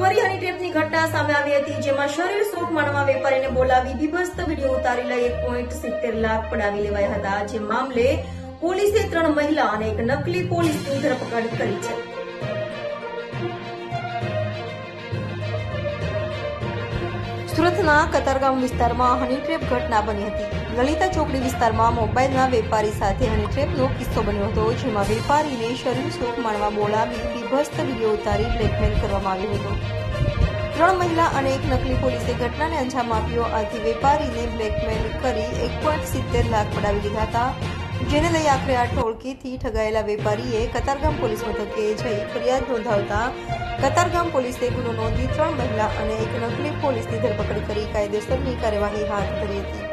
ટ્રેપની ઘટના સામે આવી હતી, જેમાં શરીર સુખ માણવા વેપારીને બોલાવી બીભસ્ત વીડિયો ઉતારી લઈ એક પોઈન્ટ સિત્તેર લાખ પડાવી લેવાયા હતા. જે મામલે પોલીસે ત્રણ મહિલા અને એક નકલી પોલીસની ધરપકડ કરી છે. સુરતના કતારગામ વિસ્તારમાં હનીટ્રેપ ઘટના બની હતી. લલિતા ચોકડી વિસ્તારમાં મોબાઈલના વેપારી સાથે હનીટ્રેપનો કિસ્સો બન્યો હતો, જેમાં વેપારીને શરીર સુખ માણવા બોલાવી બીભત્સ વીડિયો ઉતારી બ્લેકમેલ કરવામાં આવ્યો હતો. ત્રણ મહિલા અને એક નકલી પોલીસે ઘટનાને અંજામ આપ્યો. આથી વેપારીને બ્લેકમેલ કરી એક પોઈન્ટ સિત્તેર લાખ પડાવી લીધા હતા, જેને લઈ આખરે આ ટોળકીથી ઠગાયેલા વેપારીએ કતારગામ પોલીસ મથકે જઈ ફરિયાદ નોંધાવતા કતારગામ પોલીસે ગુનો નોંધી ત્રણ મહિલા અને એક નકલી પોલીસની ધરપકડ કરી કાયદેસરની કાર્યવાહી હાથ ધરી હતી.